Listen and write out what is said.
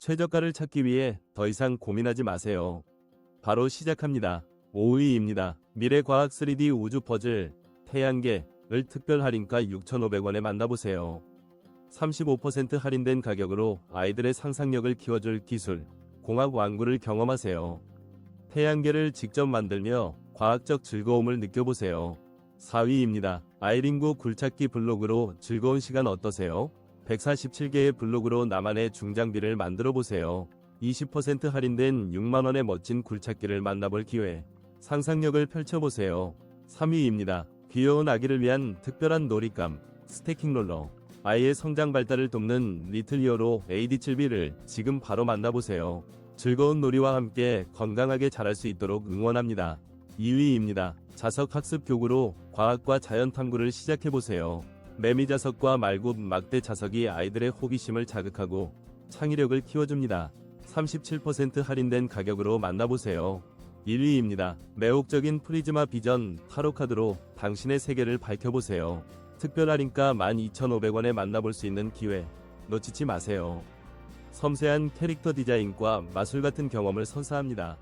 최저가를 찾기 위해 더 이상 고민하지 마세요. 바로 시작합니다. 5위입니다. 미래과학 3D 우주 퍼즐 태양계을 특별 할인가 6,500원에 만나보세요. 35% 할인된 가격으로 아이들의 상상력을 키워줄 기술, 공학 완구를 경험하세요. 태양계를 직접 만들며 과학적 즐거움을 느껴보세요. 4위입니다. 아이링구 굴착기 블록으로 즐거운 시간 어떠세요? 147개의 블록으로 나만의 중장비를 만들어 보세요. 20% 할인된 6만원의 멋진 굴착기를 만나볼 기회. 상상력을 펼쳐보세요. 3위입니다. 귀여운 아기를 위한 특별한 놀잇감, 스태킹 롤러. 아이의 성장 발달을 돕는 리틀 히어로 AD7B를 지금 바로 만나보세요. 즐거운 놀이와 함께 건강하게 자랄 수 있도록 응원합니다. 2위입니다. 자석 학습 교구로 과학과 자연 탐구를 시작해보세요. 매미 자석과 말굽 막대 자석이 아이들의 호기심을 자극하고 창의력을 키워줍니다. 37% 할인된 가격으로 만나보세요. 1위입니다. 매혹적인 프리즈마 비전 타로 카드로 당신의 세계를 밝혀보세요. 특별 할인가 12,500원에 만나볼 수 있는 기회 놓치지 마세요. 섬세한 캐릭터 디자인과 마술 같은 경험을 선사합니다.